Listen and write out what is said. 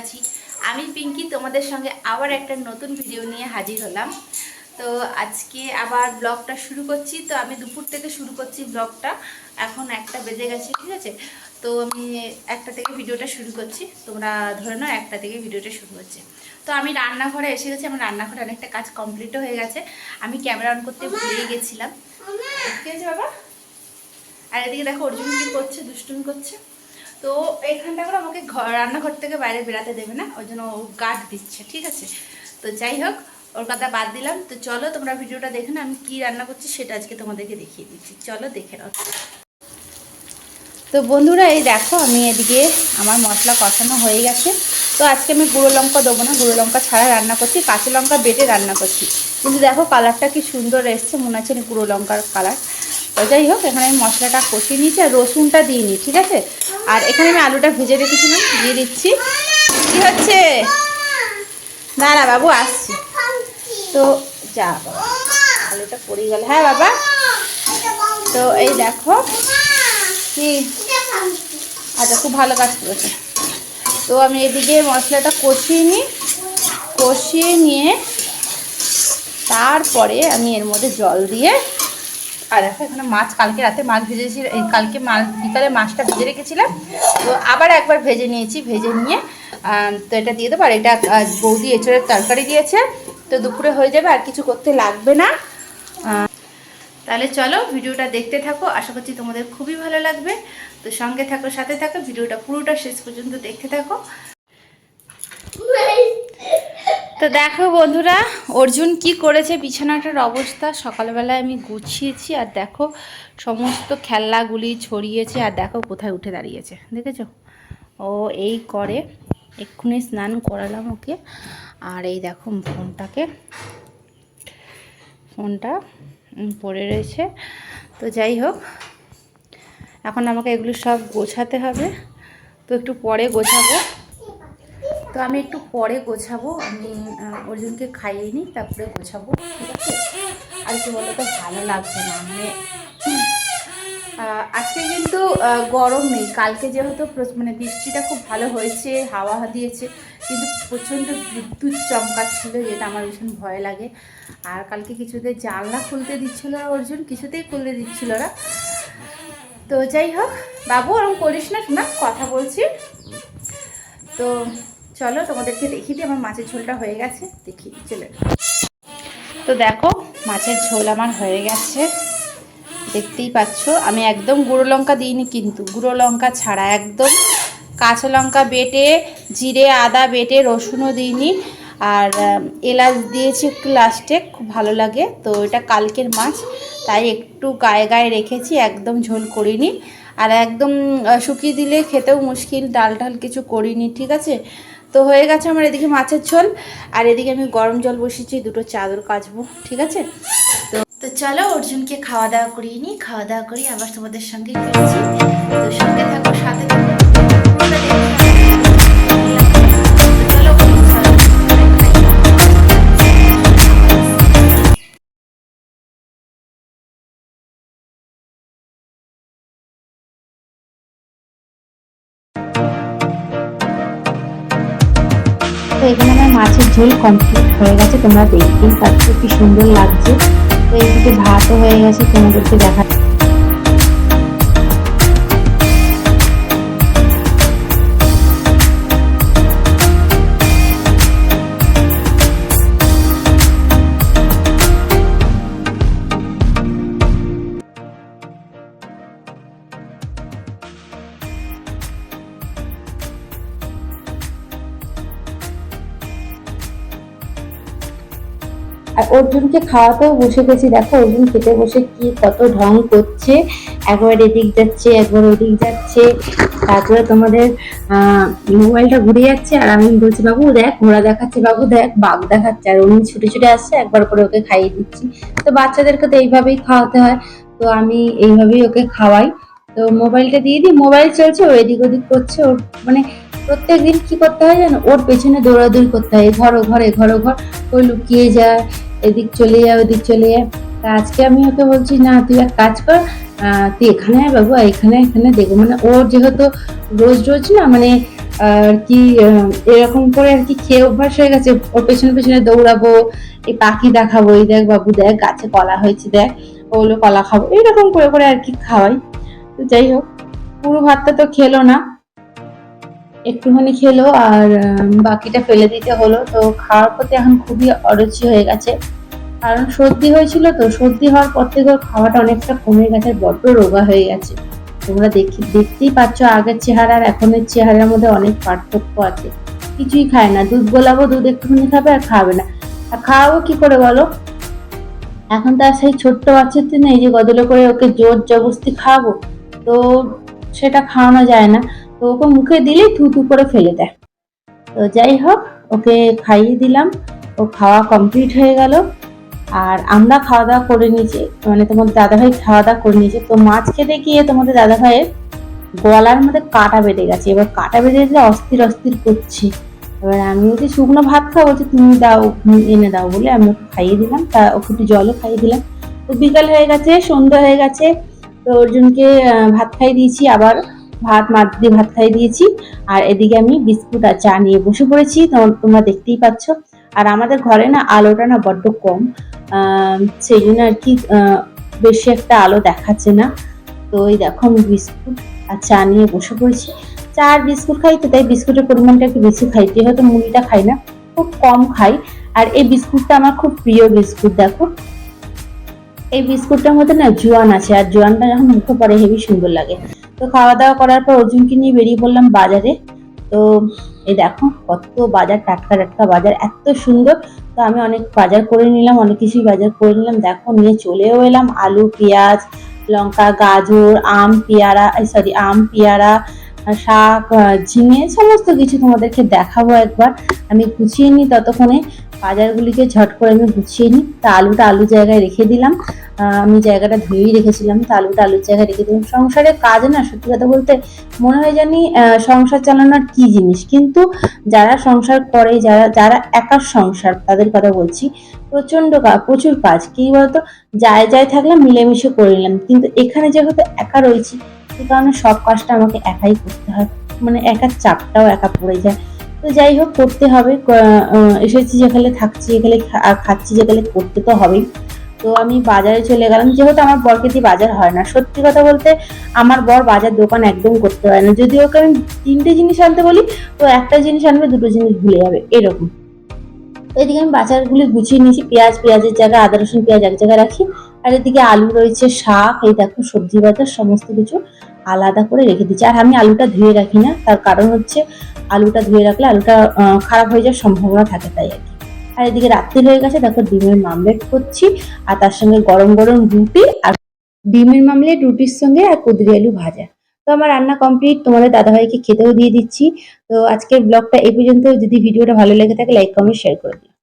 আছি। আমি পিঙ্কি তোমাদের সঙ্গে আবার একটা নতুন ভিডিও নিয়ে হাজির হলাম। তো আজকে আবার ব্লগটা শুরু করছি। তো আমি দুপুর থেকে শুরু করছি ব্লগটা এখন একটা বেজে গেছে, ঠিক আছে? তো আমি একটা থেকে ভিডিওটা শুরু করছি। তোমরা ধরে নাও একটা থেকে ভিডিওটা শুরু হচ্ছে। তো আমি রান্নাঘরে এসে গেছি। আমার রান্নাঘরে অনেকটা কাজ কমপ্লিটও হয়ে গেছে। আমি ক্যামেরা অন করতে ভুলেই গেছিলাম। ঠিক আছে বাবা? আর এদিকে দেখো অর্জুন কি করছে, দুষ্টুমি করছে। তো এইখানটা করে আমাকে ঘর রান্নাঘর থেকে বাইরে বেরাতে দেবে না, ওই জন্য ও গার্ড দিচ্ছে, ঠিক আছে? তো যাই হোক, ওর কথা বাদ দিলাম। তো চলো, তোমরা ভিডিওটা দেখে না আমি কি রান্না করছি সেটা আজকে তোমাদেরকে দেখিয়ে দিচ্ছি। চলো, দেখে নাও। তো বন্ধুরা, এই দেখো, আমি এদিকে আমার মশলা কষানো হয়ে গেছে। তো আজকে আমি গুঁড়ো লঙ্কা দেবো না, গুঁড়ো লঙ্কা ছাড়া রান্না করছি, কাঁচা লঙ্কা বেটে রান্না করছি। কিন্তু দেখো কালারটা কি সুন্দর এসছে, মনে হচ্ছে গুঁড়ো লঙ্কার কালার তো যাই হোক, এখানে আমি মশলাটা কষিয়ে নিয়েছি আর রসুনটা দিইনি ঠিক আছে? আর এখানে আমি আলুটা ভেজে রেখেছিলাম, দিয়ে দিচ্ছি। কি হচ্ছে? না বাবু, আসছি। তো যা বাবা, আলুটা পড়ে গেল। হ্যাঁ বাবা? তো এই দেখো, কি? আচ্ছা খুব ভালো কাজ করেছে। তো আমি এদিকে মশলাটা কষিয়ে নিই। কষিয়ে নিয়ে তারপরে আমি এর মধ্যে জল দিয়ে আর দেখো, এখানে মাছ, কালকে রাতে মাছ ভেজেছি কালকে মাছ, বিকালে মাছটা ভেজে রেখেছিলাম। তো আবার একবার ভেজে নিয়েছি, ভেজে নিয়ে তো এটা দিয়ে দেবো। আর এটা বৌদি এঁচড়ের তরকারি দিয়েছে, তো দুপুরে হয়ে যাবে, আর কিছু করতে লাগবে না। তাহলে চলো ভিডিওটা দেখতে থাকো। আশা করছি তোমাদের খুবই ভালো লাগবে। তো সঙ্গে থাকো, সাথে থাকো, ভিডিওটা পুরোটা শেষ পর্যন্ত দেখতে থাকো। তো দেখো বন্ধুরা, অর্জুন কি করেছে? বিছানাটার অবস্থা। সকালবেলায় আমি গুছিয়েছি আর দেখো সমস্ত খেলনাগুলি ছড়িয়েছে আর দেখো কোথায় উঠে দাঁড়িয়েছে। দেখেছ? ও এই করে। এক্ষুনি স্নান করালাম ওকে। আর এই দেখো ফোনটাকে, ফোনটা পড়ে রয়েছে। তো যাই হোক, এখন আমাকে এগুলো সব গোছাতে হবে। তো একটু পরে গোছাবো। তো আমি একটু পরে গোছাবো, আমি অর্জুনকে খাইয়ে নিই, তারপরে গোছাবো, ঠিক আছে? আর কি বলতো ভালো লাগছে না মানে আজকে কিন্তু গরম নেই, কালকে যেহেতু মানে বৃষ্টিটা খুব ভালো হয়েছে, হাওয়া দিয়েছে, কিন্তু প্রচণ্ড বিদ্যুৎ চমকাচ্ছিল, যেটা আমার ভীষণ ভয় লাগে। আর কালকে কিছুতে জানলা খুলতে দিচ্ছিল অর্জুন, কিছুতেই খুলতে দিচ্ছিল না। তো যাই হোক, বাবু ওরকম করিস না, শোনা, কথা বলছি। তো চলো তোমাদেরকে দেখিয়ে দিই আমার মাছের ঝোলটা হয়ে গেছে। দেখি, চলে তো দেখো, মাছের ঝোল আমার হয়ে গেছে। দেখতেই পাচ্ছ, আমি একদম গুঁড়ো লঙ্কা দিইনি কিন্তু। গুঁড়ো লঙ্কা ছাড়া একদম কাঁচা লঙ্কা বেটে, জিরে, আদা বেটে, রসুনও দিইনি। আর এলাচ দিয়েছি একটু লাস্টে, খুব ভালো লাগে। তো এটা কালকের মাছ, তাই একটু গায়ে গায়ে রেখেছি, একদম ঝোল করিনি। আর একদম শুকিয়ে দিলে খেতেও মুশকিল ডাল ডাল কিছু করিনি, ঠিক আছে? তো হয়ে গেছে আমার এদিকে মাছের ঝোল, আর এদিকে আমি গরম জল বসিয়েছি, দুটো চাদর কাচবো, ঠিক আছে তো তো চলো, অর্জুনকে খাওয়া দাওয়া করিয়ে নিই, খাওয়া দাওয়া করি আবার তোমাদের সঙ্গে তো সঙ্গে থাকো, সাথে থাকো। তো এখানে আমার মাছের ঝোল কমপ্লিট হয়ে গেছে, তোমরা দেখতেই পাচ্ছ কি সুন্দর লাগছে। তো এইদিকে ভাতও হয়ে গেছে, তোমাদেরকে দেখা আর অর্জুনকে খাওয়াতেও বসে গেছি। দেখো অর্জুন খেতে বসে কি কত ঢং করছে। একবার এদিক যাচ্ছে, একবার ওদিক যাচ্ছে। তারপরে তোমাদের মোবাইলটা ঘুরে যাচ্ছে। আর আমি বলছি, বাবু, দেখ, ঘোড়া দেখাচ্ছে, বাবু, দেখ, বাঘ দেখাচ্ছে। আর উনি ছুটে ছুটে আসছে, একবার করে ওকে খাইয়ে দিচ্ছি। তো বাচ্চাদেরকে তো এইভাবেই খাওয়াতে হয়। তো আমি এইভাবেই ওকে খাওয়াই। তো মোবাইলটা দিয়ে দিই। মোবাইল চলছে, ও এদিক ওদিক করছে। ওর মানে প্রত্যেক দিন কি করতে হয় জানো? ওর পেছনে দৌড়াদৌড়ি করতে হয়। ঘরো ঘরে ঘরো ঘর। ওই লুকিয়ে যায়। এদিক চলে যায় ওদিক চলে যায় তা আজকে আমি ওকে বলছি, না, তুই এক কাজ কর তুই এখানে আয় বাবু এখানে এখানে দেখব। মানে ওর যেহেতু রোজ রোজ না মানে আর কি এরকম করে আর কি খেয়ে অভ্যাস হয়ে গেছে, ওর পেছনে পেছনে দৌড়াবো, এই পাখি দেখাবো, এই দেখ বাবু, দেখ, গাছে কলা হয়েছে, দেখ ওগুলো কলা খাব। এইরকম করে করে আর কি খাওয়াই। তো যাই হোক, পুরো ভাতটা তো খেলো না। একটুখানি খেলো আর বাকিটা ফেলে দিতে হলো। তো খাওয়ার প্রতি এখন খুবই অরুচি হয়ে গেছে। কারণ সর্দি হয়েছিল তো, সর্দি হওয়ার পর থেকে খাওয়াটা অনেকটা কমে গেছে, বড্ড রোগা হয়ে গেছে। তোমরা দেখি, দেখতেই পাচ্ছ আগের চেহারা আর এখনের চেহারার মধ্যে অনেক পার্থক্য আছে। কিছুই খায় না, দুধ গোলাবো দুধ একটুখানি খাবে আর খাবে না। আর খাওয়াবো কি করে বলো? এখন তো আর সেই ছোট্ট বাচ্চার তো নেই যে গদলে করে ওকে জোর জবরদস্তি খাওয়াবো। তো সেটা খাওয়ানো যায় না। তো ওকে মুখে দিলেই থু থু করে ফেলে দেয়। তো যাই হোক, ওকে খাইয়ে দিলাম। ও খাওয়া কমপ্লিট হয়ে গেল। আর আমরা খাওয়া দাওয়া করে নিয়েছি। মানে তোমার দাদাভাই খাওয়া দাওয়া করে নিয়েছে। তো মাছ খেতে গিয়ে তোমাদের দাদাভাইয়ের গলার মধ্যে কাটা বেঁধে গেছে। এবার কাটা বেঁধে গেছে অস্থির অস্থির করছে। এবার আমি বলছি, শুকনো ভাত খাব বলছি, তুমি দাও এনে দাও। বলে আমি ওকে খাইয়ে দিলাম। তা ওকে একটু জলও খাইয়ে দিলাম। তো বিকাল হয়ে গেছে, সন্ধ্যা হয়ে গেছে। তো অর্জুনকে ভাত খাইয়ে দিয়েছি। আবার ভাত মাছ দিয়ে ভাত খাইয়ে দিয়েছি। আর এদিকে আমি বিস্কুট আর চা নিয়ে বসে পড়েছি। তোমরা দেখতেই পাচ্ছ। আর আমাদের ঘরে না আলোটা না বড্ড কম। সেই জন্য আর কি বেশি একটা আলো দেখাচ্ছে না। তো ওই দেখো আমি বিস্কুট আর চা নিয়ে বসে পড়েছি। চা আর বিস্কুট খাই তো, তাই বিস্কুটের পরিমাণটা একটু বেশি খাই। তুই হয়তো মুড়িটা খাই না, খুব কম খাই। আর এই বিস্কুটটা আমার খুব প্রিয় বিস্কুট, দেখো। এই বিস্কুটটার মধ্যে না জোয়ান আছে। আর জোয়ানটা যখন মুখে পড়ে হেবি সুন্দর লাগে। তো খাওয়া দাওয়া করার পর অর্জুনকে নিয়ে বেরিয়ে পড়লাম বাজারে। তো এই দেখো কত বাজার, টাটকা টাটকা বাজার, এত সুন্দর। তো আমি অনেক বাজার করে নিলাম, অনেক কিছুই বাজার করে নিলাম। দেখো নিয়ে চলেও এলাম, আলু, পেঁয়াজ, লঙ্কা, গাজর, আম, পেয়ারা সরি আম, পেয়ারা, শাক ঝিঙে, সমস্ত কিছু তোমাদেরকে দেখাবো একবার। আমি গুছিয়ে নিই ততক্ষণে। বাজারগুলিকে ঝট করে আমি গুছিয়ে নিই। তা আলুটা আলু জায়গায় রেখে দিলাম। আমি জায়গাটা ধুয়েই রেখেছিলাম। তা আলুটা আলুর জায়গায় রেখে দিলাম। সংসারের কাজ না, সত্যি কথা বলতে মনে হয় জানি সংসার চালানোর কি জিনিস? কিন্তু যারা সংসার করে, যারা যারা একার সংসার, তাদের কথা বলছি প্রচণ্ড কাজ প্রচুর কাজ। কি বলতো? যায় যায় থাকলাম, মিলেমিশে করে নিলাম। কিন্তু এখানে যেহেতু একা রয়েছি, সে কারণে সব কাজটা আমাকে একাই করতে হয়। মানে একার চাপটাও একা পড়ে যায়। তো যাই হোক, করতে হবে। এসেছি যেখানে থাকছি, এখানে খাচ্ছি যেখানে করতে তো হবেই। তো আমি বাজারে চলে গেলাম। যেহেতু আমার বরকে দিয়ে বাজার হয় না, সত্যি কথা বলতে আমার বর বাজার দোকান একদম করতে পারে না। যদি ওকে আমি তিনটে জিনিস আনতে বলি, তো একটা জিনিস আনবে, দুটো জিনিস ভুলে যাবে, এরকম। এদিকে আমি বাজারগুলি গুছিয়ে নিয়েছি। পেঁয়াজ, পেঁয়াজের জায়গায় আদা, রসুন, পেঁয়াজ এক জায়গায় রাখি। আর এদিকে আলু রয়েছে, শাক, এই দেখো, সবজি বাজার, সমস্ত কিছু আলাদা করে রেখে দিচ্ছি। আর আমি আলুটা ধুয়ে রাখি না, তার কারণ হচ্ছে আলুটা ধুয়ে রাখলে আলুটা খারাপ হয়ে যাওয়ার সম্ভাবনা থাকে তাই আর কি। আর এদিকে রাত্রি হয়ে গেছে, দেখো ডিমের মামলেট করছি, আর তার সঙ্গে গরম গরম রুটি আর ডিমের মামলেট, রুটির সঙ্গে আর কুদরি আলু ভাজা। তো আমার রান্না কমপ্লিট, তোমাদের দাদাভাইকে খেতেও দিয়ে দিচ্ছি। তো আজকের ব্লগটা এই পর্যন্ত, যদি ভিডিওটা ভালো লেগে থাকে লাইক কমেন্ট শেয়ার করে দিও।